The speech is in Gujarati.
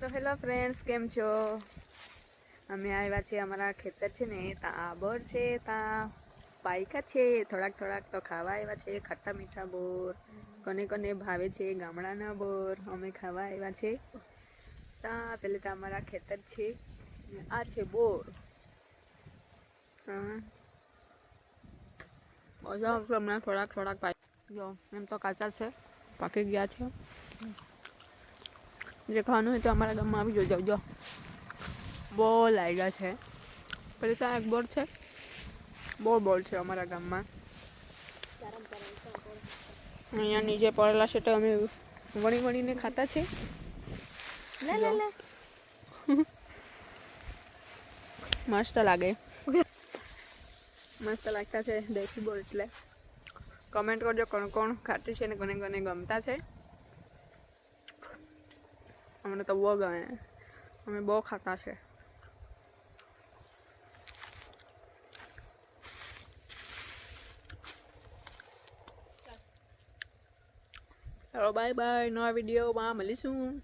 તો હેલો ફ્રેન્ડ્સ, કેમ છો? અમે આવ્યા છીએ અમારા ખેતર છે ને ત્યાં આબર છે ત્યાં પાયકા છે, થોડાક થોડાક તો ખાવા આવ્યા છે ખટ્ટા મીઠા બોર, કોને કોને ભાવે છે, ગામડાના બોર, અમે ખાવા આવ્યા છે. ત્યાં પેલે ત્યાં અમારા ખેતર છે, આ છે બોર. હા. હમણાં થોડાક થોડાક પાક જો, એમ તો કાચા છે, પાકી ગયા છે. જે ખાવાનું હોય તો અમારા ગામમાં આવી જોજો જો બહુ લાગ્યા છે. પછી ત્યાં એક બોર છે. બહુ બોર છે અમારા ગામમાં. અહીંયા નીચે પડેલા છે તો અમે વણી વણીને ખાતા છે મસ્ત લાગે. મસ્ત લાગતા છે દેશી બોર એટલે. કમેન્ટ કરજો કોણ કોણ ખાતી છે ને કોને કોને ગમતા છે. અમને તો બહુ ગમે. અમે બહુ ખાતા છે. ચાલો બાય બાય નવા વિડીયોમાં મળીશું.